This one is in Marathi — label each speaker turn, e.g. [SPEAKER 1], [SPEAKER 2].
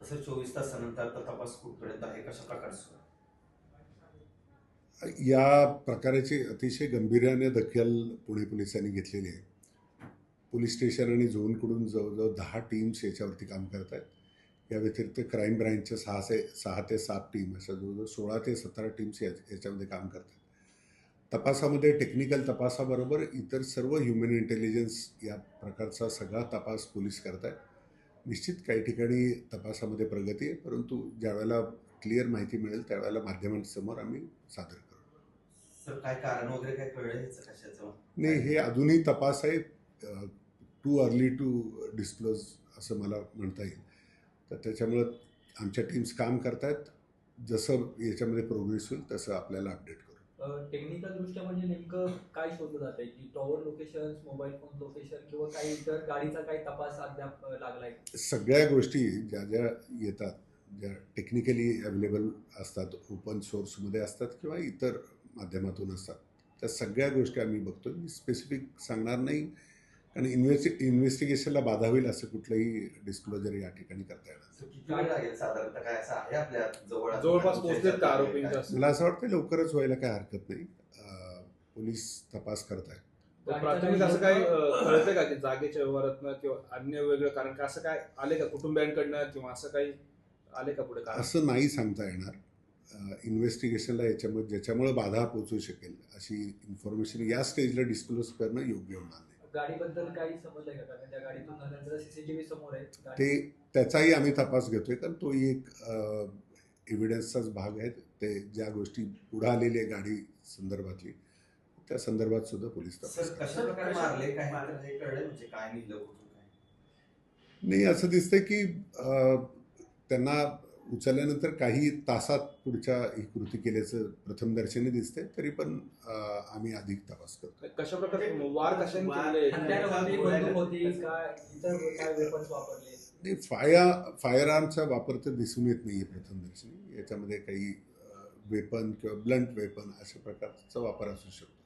[SPEAKER 1] तसं चोवीस तासानंतर तपास कुठपर्यंत आहे कशा प्रकारचा
[SPEAKER 2] या प्रकाराची अतिशय गंभीर्याने दखल पुणे पोलिसांनी घेतलेली आहे. पोलीस स्टेशन आणि झोनकडून जवळजवळ दहा टीम्स याच्यावरती काम करत आहेत. या व्यतिरिक्त क्राईम ब्रँचच्या सहा से सहा ते सात टीम अशा जवळजवळ सोळा ते सतरा टीम्स या याच्यामध्ये काम करतात तपासामध्ये टेक्निकल तपासाबरोबर इतर सर्व ह्युमन इंटेलिजन्स या प्रकारचा सगळा तपास पोलीस करत आहेत. निश्चित काही ठिकाणी तपासामध्ये प्रगती आहे परंतु ज्यावेळेला क्लिअर माहिती मिळेल त्यावेळेला माध्यमांसमोर आम्ही सादर करू.
[SPEAKER 1] काय कारण वगैरे काय कळलं ह्याचं कशाचं?
[SPEAKER 2] नाही हे अजूनही तपास आहे टू अर्ली टू डिस्क्लोज असं मला म्हणता येईल. तर त्याच्यामुळं आमच्या टीम्स काम करतायत. जसं याच्यामध्ये प्रोग्रेस होईल तसं आपल्याला अपडेट
[SPEAKER 3] टेक्निकल दृष्ट्या म्हणजे नेमकं काय शोधलं जात आहे? की tower location mobile phone location किंवा काही इतर गाडीचा काही तपास अद्याप लागलाय?
[SPEAKER 2] सगळ्या गोष्टी ज्या ज्या येतात ज्या टेक्निकली अवेलेबल असतात ओपन सोर्समध्ये असतात किंवा इतर माध्यमातून असतात त्या सगळ्या गोष्टी आम्ही बघतो मी स्पेसिफिक सांगणार नाही. कारण इन्व्हेस्टि इन्व्हेस्टिगेशनला बाधा होईल असं कुठलंही डिस्क्लोजर या ठिकाणी करता येणार
[SPEAKER 1] सर, किती वेळ लागेल साधारणतः? काय असं आहे आपल्या जवळ
[SPEAKER 4] जवळपास
[SPEAKER 2] मला असं वाटतं लवकरच व्हायला काय हरकत नाही. पोलीस तपास करत आहेत
[SPEAKER 4] प्राथमिक असं काय कळतंय का की जागेच्या व्यवहारातनं किंवा अन्य वेगळं कारण का असं काय आले का कुटुंबियांकडनं किंवा असं काही आले का पुढे कारण?
[SPEAKER 2] असं नाही सांगता येणार. इन्व्हेस्टिगेशनला याच्यामुळे ज्याच्यामुळे बाधा पोचू शकेल अशी इन्फॉर्मेशन या स्टेजला डिस्क्लोज करणं योग्य होणार नाही.
[SPEAKER 3] गाडीबद्दल काही समजलंय का? कारण त्या गाडीतून नंतर सीसीटीव्ही समोर आहे. गाडी-
[SPEAKER 2] ते त्याचाही आम्ही तपास घेतोय कारण तोही एक एव्हिडन्सचाच भाग आहे. ते ज्या गोष्टी पुढे आलेली आहे गाडी संदर्भातली त्या संदर्भात सुद्धा पोलीस तपास
[SPEAKER 1] म्हणजे
[SPEAKER 2] नाही असं दिसतंय की त्यांना उचलल्यानंतर काही तासात पुढच्या ही कृती केल्याचं प्रथम दर्शनी दिसतंय तरी पण आम्ही अधिक तपास करतो.
[SPEAKER 4] कशा प्रकारे वार कशाने केलेले?
[SPEAKER 3] हत्यारं होती बंदूक होती का? इतर काय वेपन्स वापरले?
[SPEAKER 2] नाही फाया फायर आर्मचा वापर तर दिसून येत नाही आहे प्रथम दर्शनी. याच्यामध्ये काही वेपन किंवा ब्लंट वेपन अशा प्रकारचा वापर असू शकतो.